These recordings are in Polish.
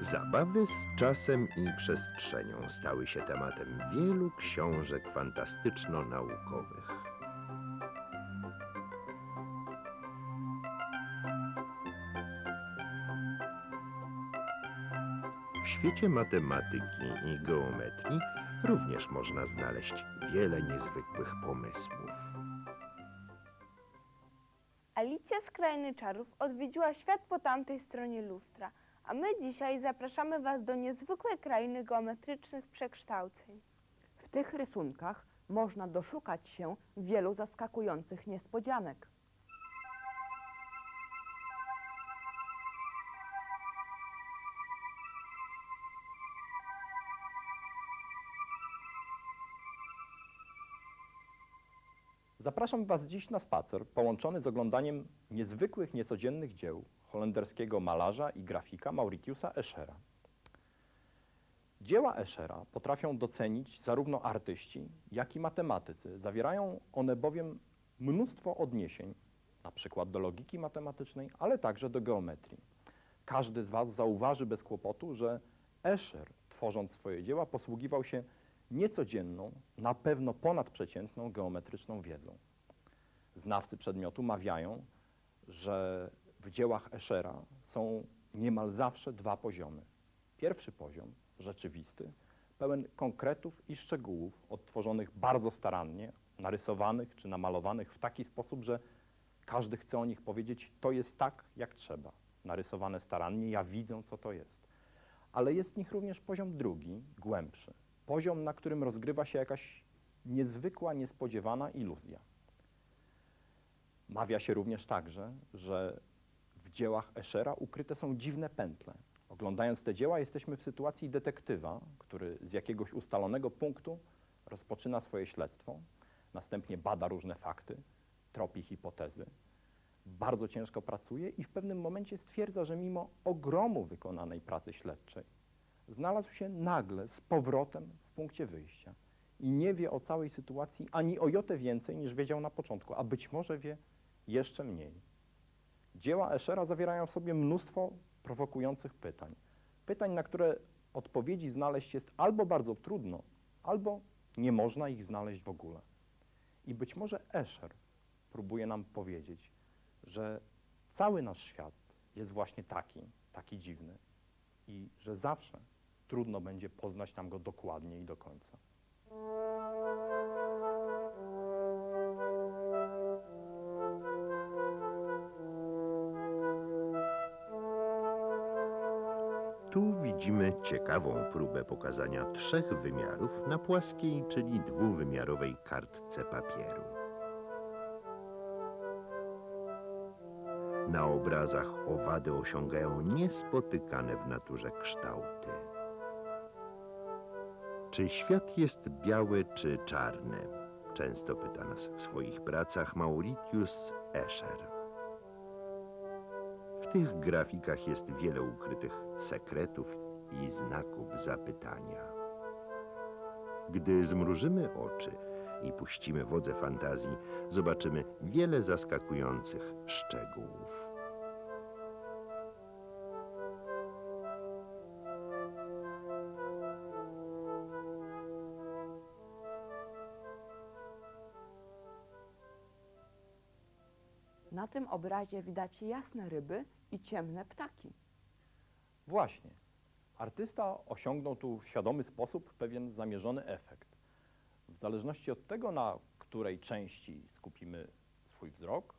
Zabawy z czasem i przestrzenią stały się tematem wielu książek fantastyczno-naukowych. Świecie matematyki i geometrii również można znaleźć wiele niezwykłych pomysłów. Alicja z Krainy Czarów odwiedziła świat po tamtej stronie lustra, a my dzisiaj zapraszamy Was do niezwykłej krainy geometrycznych przekształceń. W tych rysunkach można doszukać się wielu zaskakujących niespodzianek. Zapraszam Was dziś na spacer połączony z oglądaniem niezwykłych, niecodziennych dzieł holenderskiego malarza i grafika Mauritiusa Eschera. Dzieła Eschera potrafią docenić zarówno artyści, jak i matematycy. Zawierają one bowiem mnóstwo odniesień, na przykład do logiki matematycznej, ale także do geometrii. Każdy z Was zauważy bez kłopotu, że Escher, tworząc swoje dzieła, posługiwał się niecodzienną, na pewno ponadprzeciętną geometryczną wiedzą. Znawcy przedmiotu mawiają, że w dziełach Eschera są niemal zawsze dwa poziomy. Pierwszy poziom, rzeczywisty, pełen konkretów i szczegółów, odtworzonych bardzo starannie, narysowanych czy namalowanych w taki sposób, że każdy chce o nich powiedzieć, to jest tak, jak trzeba. Narysowane starannie, ja widzę, co to jest. Ale jest w nich również poziom drugi, głębszy. Poziom, na którym rozgrywa się jakaś niezwykła, niespodziewana iluzja. Mawia się również także, że w dziełach Eschera ukryte są dziwne pętle. Oglądając te dzieła jesteśmy w sytuacji detektywa, który z jakiegoś ustalonego punktu rozpoczyna swoje śledztwo, następnie bada różne fakty, tropi hipotezy, bardzo ciężko pracuje i w pewnym momencie stwierdza, że mimo ogromu wykonanej pracy śledczej znalazł się nagle z powrotem w punkcie wyjścia i nie wie o całej sytuacji ani o jotę więcej niż wiedział na początku, a być może wie jeszcze mniej. Dzieła Eschera zawierają w sobie mnóstwo prowokujących pytań. Pytań, na które odpowiedzi znaleźć jest albo bardzo trudno, albo nie można ich znaleźć w ogóle. I być może Escher próbuje nam powiedzieć, że cały nasz świat jest właśnie taki, taki dziwny i że zawsze trudno będzie poznać nam go dokładnie i do końca. Tu widzimy ciekawą próbę pokazania trzech wymiarów na płaskiej, czyli dwuwymiarowej kartce papieru. Na obrazach owady osiągają niespotykane w naturze kształty. Czy świat jest biały czy czarny? Często pyta nas w swoich pracach Mauritius Escher. W tych grafikach jest wiele ukrytych sekretów i znaków zapytania. Gdy zmrużymy oczy i puścimy wodze fantazji, zobaczymy wiele zaskakujących szczegółów. Na tym obrazie widać jasne ryby i ciemne ptaki. Właśnie. Artysta osiągnął tu w świadomy sposób pewien zamierzony efekt. W zależności od tego, na której części skupimy swój wzrok,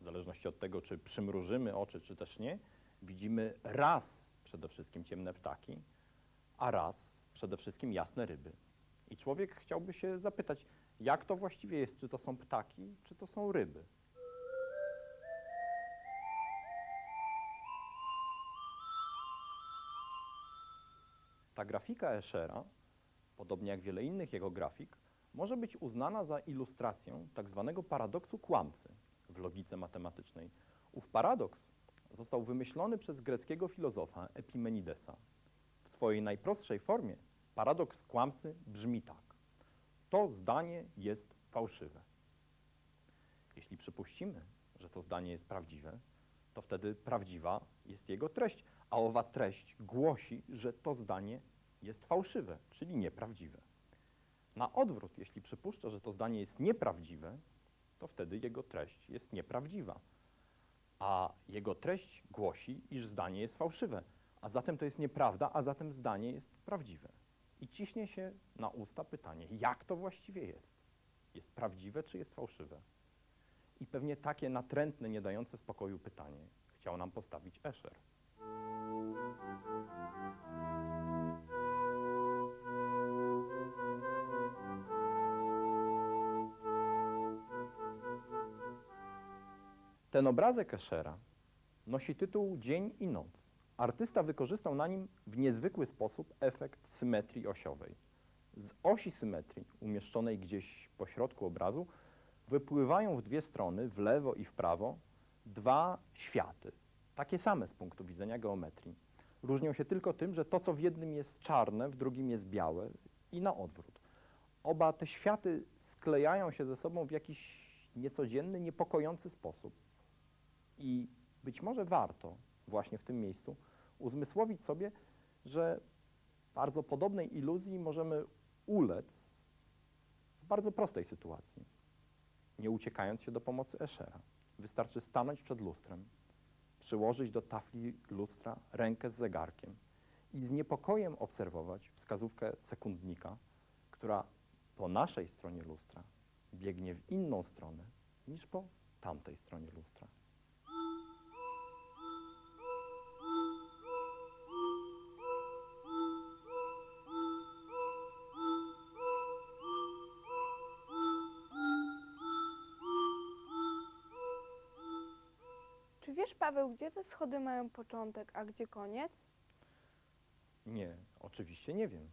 w zależności od tego, czy przymrużymy oczy, czy też nie, widzimy raz przede wszystkim ciemne ptaki, a raz przede wszystkim jasne ryby. I człowiek chciałby się zapytać, jak to właściwie jest, czy to są ptaki, czy to są ryby. Ta grafika Eschera, podobnie jak wiele innych jego grafik, może być uznana za ilustrację tak zwanego paradoksu kłamcy w logice matematycznej. Ów paradoks został wymyślony przez greckiego filozofa Epimenidesa. W swojej najprostszej formie paradoks kłamcy brzmi tak. To zdanie jest fałszywe. Jeśli przypuścimy, że to zdanie jest prawdziwe, to wtedy prawdziwa jest jego treść, a owa treść głosi, że to zdanie jest fałszywe, czyli nieprawdziwe. Na odwrót, jeśli przypuszcza, że to zdanie jest nieprawdziwe, to wtedy jego treść jest nieprawdziwa. A jego treść głosi, iż zdanie jest fałszywe, a zatem to jest nieprawda, a zatem zdanie jest prawdziwe. I ciśnie się na usta pytanie, jak to właściwie jest? Jest prawdziwe, czy jest fałszywe? I pewnie takie natrętne, nie dające spokoju pytanie chciał nam postawić Escher. Ten obrazek Eschera nosi tytuł Dzień i Noc. Artysta wykorzystał na nim w niezwykły sposób efekt symetrii osiowej. Z osi symetrii, umieszczonej gdzieś po środku obrazu, wypływają w dwie strony, w lewo i w prawo, dwa światy, takie same z punktu widzenia geometrii. Różnią się tylko tym, że to, co w jednym jest czarne, w drugim jest białe i na odwrót. Oba te światy sklejają się ze sobą w jakiś niecodzienny, niepokojący sposób. I być może warto właśnie w tym miejscu uzmysłowić sobie, że bardzo podobnej iluzji możemy ulec w bardzo prostej sytuacji, nie uciekając się do pomocy Eschera. Wystarczy stanąć przed lustrem, przyłożyć do tafli lustra rękę z zegarkiem i z niepokojem obserwować wskazówkę sekundnika, która po naszej stronie lustra biegnie w inną stronę niż po tamtej stronie lustra. Paweł, gdzie te schody mają początek, a gdzie koniec? Nie, oczywiście nie wiem.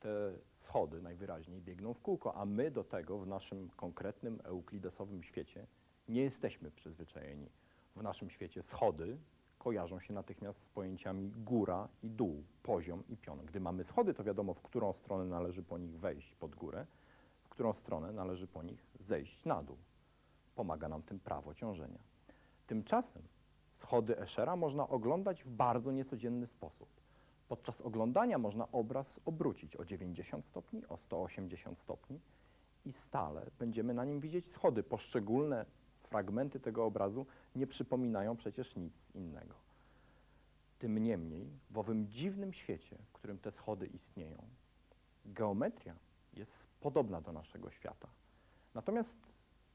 Te schody najwyraźniej biegną w kółko, a my do tego w naszym konkretnym euklidesowym świecie nie jesteśmy przyzwyczajeni. W naszym świecie schody kojarzą się natychmiast z pojęciami góra i dół, poziom i pion. Gdy mamy schody, to wiadomo, w którą stronę należy po nich wejść pod górę, w którą stronę należy po nich zejść na dół. Pomaga nam tym prawo ciążenia. Tymczasem schody Eschera można oglądać w bardzo niecodzienny sposób. Podczas oglądania można obraz obrócić o 90 stopni, o 180 stopni i stale będziemy na nim widzieć schody. Poszczególne fragmenty tego obrazu nie przypominają przecież nic innego. Tym niemniej, w owym dziwnym świecie, w którym te schody istnieją, geometria jest podobna do naszego świata. Natomiast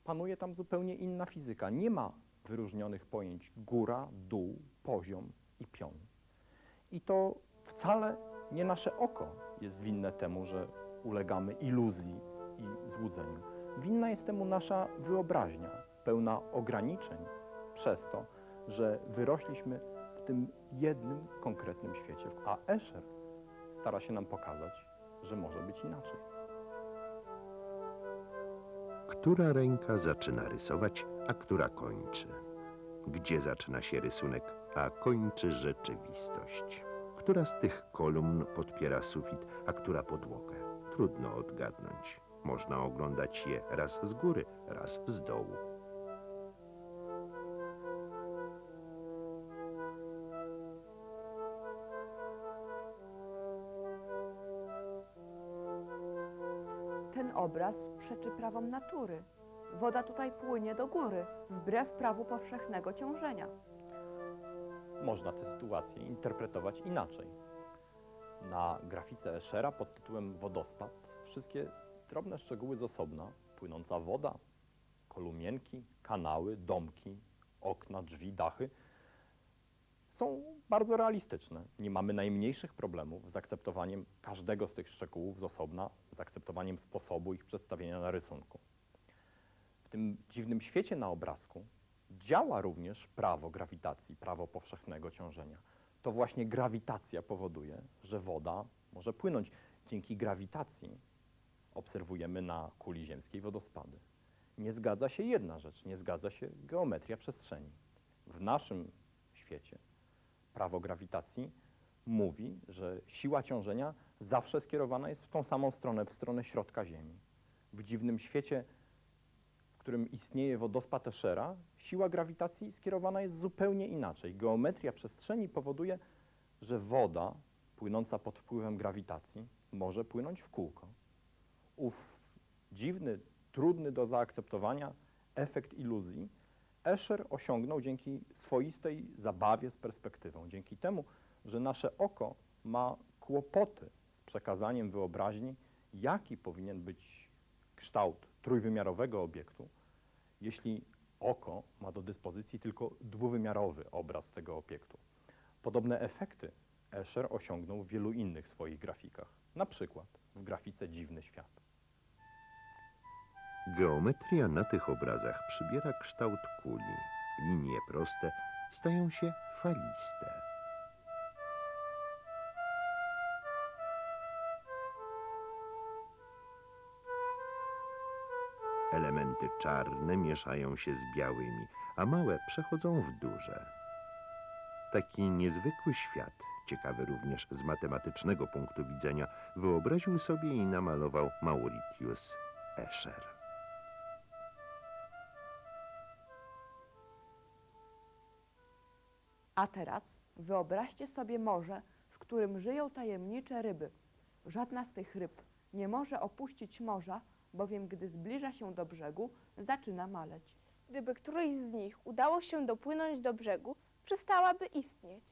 panuje tam zupełnie inna fizyka. Nie ma wyróżnionych pojęć góra, dół, poziom i pion. I to wcale nie nasze oko jest winne temu, że ulegamy iluzji i złudzeniu. Winna jest temu nasza wyobraźnia, pełna ograniczeń, przez to, że wyrośliśmy w tym jednym konkretnym świecie. A Escher stara się nam pokazać, że może być inaczej. Która ręka zaczyna rysować, a która kończy? Gdzie zaczyna się rysunek, a kończy rzeczywistość? Która z tych kolumn podpiera sufit, a która podłogę? Trudno odgadnąć. Można oglądać je raz z góry, raz z dołu. Ten obraz przeczy prawom natury. Woda tutaj płynie do góry, wbrew prawu powszechnego ciążenia. Można tę sytuację interpretować inaczej. Na grafice Eschera pod tytułem Wodospad wszystkie drobne szczegóły z osobna, płynąca woda, kolumienki, kanały, domki, okna, drzwi, dachy, są bardzo realistyczne. Nie mamy najmniejszych problemów z akceptowaniem każdego z tych szczegółów z osobna, z akceptowaniem sposobu ich przedstawienia na rysunku. Tym dziwnym świecie na obrazku działa również prawo grawitacji, prawo powszechnego ciążenia. To właśnie grawitacja powoduje, że woda może płynąć. Dzięki grawitacji obserwujemy na kuli ziemskiej wodospady. Nie zgadza się jedna rzecz, nie zgadza się geometria przestrzeni. W naszym świecie. Prawo grawitacji mówi, że siła ciążenia zawsze skierowana jest w tą samą stronę, w stronę środka Ziemi. W dziwnym świecie, którym istnieje wodospad Eschera, siła grawitacji skierowana jest zupełnie inaczej. Geometria przestrzeni powoduje, że woda płynąca pod wpływem grawitacji może płynąć w kółko. Ów dziwny, trudny do zaakceptowania efekt iluzji Escher osiągnął dzięki swoistej zabawie z perspektywą, dzięki temu, że nasze oko ma kłopoty z przekazaniem wyobraźni, jaki powinien być kształt trójwymiarowego obiektu, jeśli oko ma do dyspozycji tylko dwuwymiarowy obraz tego obiektu. Podobne efekty Escher osiągnął w wielu innych swoich grafikach, na przykład w grafice Dziwny Świat. Geometria na tych obrazach przybiera kształt kuli. Linie proste stają się faliste. Elementy czarne mieszają się z białymi, a małe przechodzą w duże. Taki niezwykły świat, ciekawy również z matematycznego punktu widzenia, wyobraził sobie i namalował Mauritius Escher. A teraz wyobraźcie sobie morze, w którym żyją tajemnicze ryby. Żadna z tych ryb nie może opuścić morza, bowiem gdy zbliża się do brzegu, zaczyna maleć. Gdyby którejś z nich udało się dopłynąć do brzegu, przestałaby istnieć.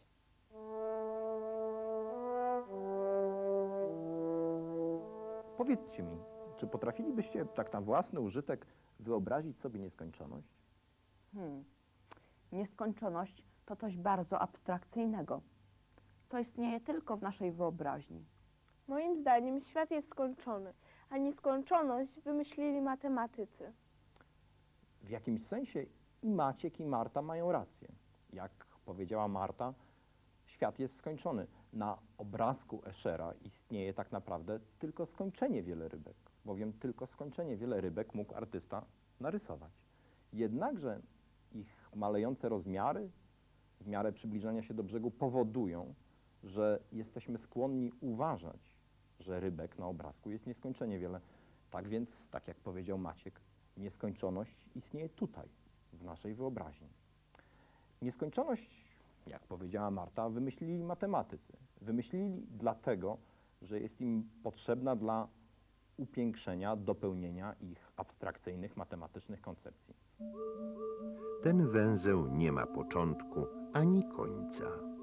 Powiedzcie mi, czy potrafilibyście tak na własny użytek wyobrazić sobie nieskończoność? Hmm. Nieskończoność to coś bardzo abstrakcyjnego, co istnieje tylko w naszej wyobraźni. Moim zdaniem świat jest skończony, a nieskończoność wymyślili matematycy. W jakimś sensie i Maciek, i Marta mają rację. Jak powiedziała Marta, świat jest skończony. Na obrazku Eschera istnieje tak naprawdę tylko skończenie wielorybek, bowiem tylko skończenie wielorybek mógł artysta narysować. Jednakże ich malejące rozmiary w miarę przybliżania się do brzegu powodują, że jesteśmy skłonni uważać, że rybek na obrazku jest nieskończenie wiele. Tak więc, tak jak powiedział Maciek, nieskończoność istnieje tutaj, w naszej wyobraźni. Nieskończoność, jak powiedziała Marta, wymyślili matematycy. Wymyślili dlatego, że jest im potrzebna dla upiększenia, dopełnienia ich abstrakcyjnych matematycznych koncepcji. Ten węzeł nie ma początku ani końca.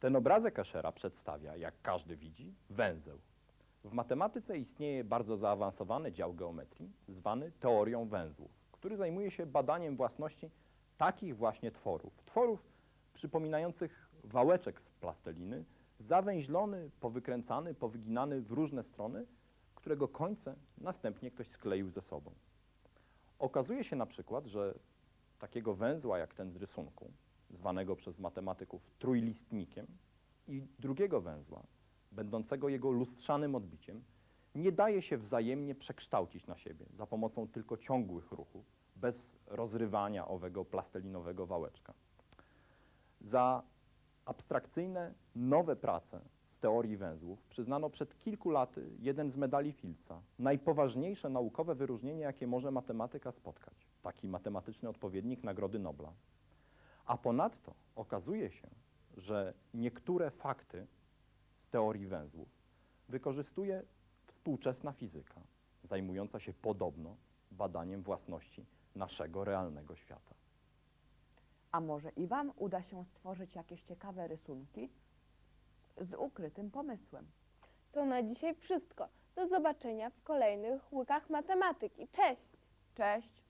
Ten obrazek Eschera przedstawia, jak każdy widzi, węzeł. W matematyce istnieje bardzo zaawansowany dział geometrii, zwany teorią węzłów, który zajmuje się badaniem własności takich właśnie tworów. Tworów przypominających wałeczek z plasteliny, zawęźlony, powykręcany, powyginany w różne strony, którego końce następnie ktoś skleił ze sobą. Okazuje się na przykład, że takiego węzła jak ten z rysunku, zwanego przez matematyków trójlistnikiem, i drugiego węzła, będącego jego lustrzanym odbiciem, nie daje się wzajemnie przekształcić na siebie za pomocą tylko ciągłych ruchów, bez rozrywania owego plastelinowego wałeczka. Za abstrakcyjne, nowe prace z teorii węzłów przyznano przed kilku laty jeden z medali Filca, najpoważniejsze naukowe wyróżnienie, jakie może matematyka spotkać, taki matematyczny odpowiednik Nagrody Nobla. A ponadto okazuje się, że niektóre fakty z teorii węzłów wykorzystuje współczesna fizyka, zajmująca się podobno badaniem własności naszego realnego świata. A może i Wam uda się stworzyć jakieś ciekawe rysunki z ukrytym pomysłem? To na dzisiaj wszystko. Do zobaczenia w kolejnych łykach matematyki. Cześć! Cześć!